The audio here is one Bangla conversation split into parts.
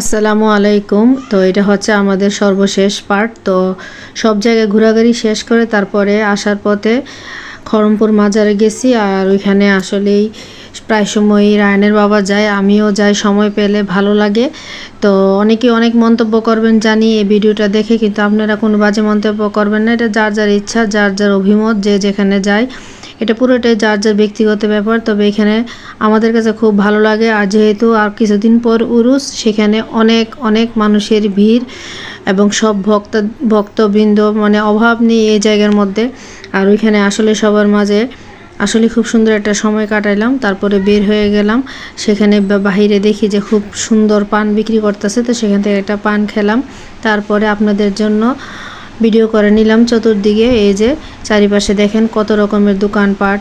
আসসালামু আলাইকুম। তো এটা হচ্ছে আমাদের সর্বশেষ পার্ট তো সব জায়গায় ঘোরাঘুরি শেষ করে তারপরে আসার পথে খরমপুর মাজারে গেছি আর ওইখানে আসলেই প্রায় সময়ই রায়নের বাবা যায়, আমিও যাই, সময় পেলে ভালো লাগে। তো অনেকে অনেক মন্তব্য করবেন জানি এই ভিডিওটা দেখে, কিন্তু আপনারা কোনো বাজে মন্তব্য করবেন না। এটা যার যার ইচ্ছা, যার যার অভিমত, যে যেখানে যায়। এটা পুরোটাই যার যার ব্যক্তিগত ব্যাপার, তবে এখানে আমাদের কাছে খুব ভালো লাগে। আর যেহেতু আর কিছুদিন পর উরুস, সেখানে অনেক অনেক মানুষের ভিড় এবং সব ভক্ত, ভক্তবৃন্দ মানে অভাব নেই এই জায়গার মধ্যে। আর ওইখানে আসলে সবার মাঝে আসলে খুব সুন্দর একটা সময় কাটাইলাম, তারপরে বের হয়ে গেলাম। সেখানে বাহিরে দেখি যে খুব সুন্দর পান বিক্রি করতেছে, তো সেখান থেকে একটা পান খেলাম। তারপরে আপনাদের জন্য ভিডিও করে নিলাম চতুর্দিকে। এই যে চারিপাশে দেখেন কত রকমের দোকানপাট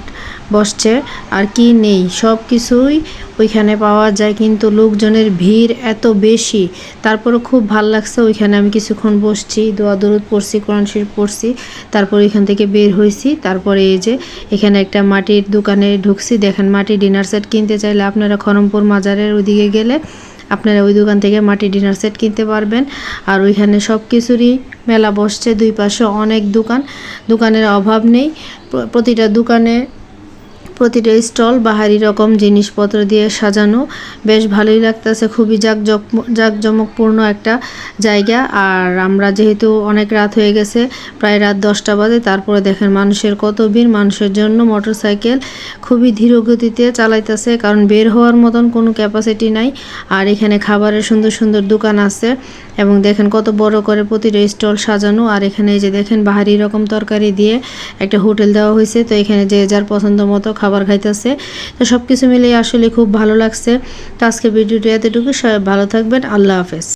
বসছে। আর কি নেই? সব কিছুই ওইখানে পাওয়া যায়, কিন্তু লোকজনের ভিড় এত বেশি। তারপরে খুব ভালো লাগছে, ওইখানে আমি কিছুক্ষণ বসছি, দোয়া দরুদ পড়ছি, কোরআন শরীফ পড়ছি, তারপর এখান থেকে বের হয়েছি। তারপরে এই যে এখানে একটা মাটির দোকানে ঢুকছি। দেখেন মাটির ডিনার সেট কিনতে চাইলে আপনারা খরমপুর মাজারের ওইদিকে গেলে আপনারা ওই দোকান থেকে মাটি ডিনার সেট কিনতে পারবেন। আর ওইখানে সব কিছুরই মেলা বসছে দুই পাশে অনেক দোকান। দোকানের অভাব নেই। প্র- প্রতিটা দোকানে প্রতিটা স্টল বাহারি রকম জিনিসপত্র দিয়ে সাজানো। বেশ ভালোই লাগতেছে, খুবই জাকজক জাকজমকপূর্ণ একটা জায়গা। আর আমরা যেহেতু অনেক রাত হয়ে গেছে, প্রায় রাত দশটা বাজে, তারপরে দেখেন মানুষের কত ভিড়, মানুষের জন্য মোটরসাইকেল খুবই ধীর গতিতে চালাইতেছে, কারণ বের হওয়ার মতন কোনো ক্যাপাসিটি নাই। আর এখানে খাবারের সুন্দর সুন্দর দোকান আছে, এবং দেখেন কত বড় করে প্রতিটা স্টল সাজানো। আর এখানে যে দেখেন বাহারি রকম তরকারি দিয়ে একটা হোটেল দেওয়া হয়েছে, তো এখানে যে যার পছন্দ মতো খাবার খাইতেছে। তো সব কিছু মিলিয়ে আসলে খুব ভালো লাগছে। তো আজকে ভিডিওটি এতটুকু সবাই ভালো থাকবেন। আল্লাহ হাফেজ।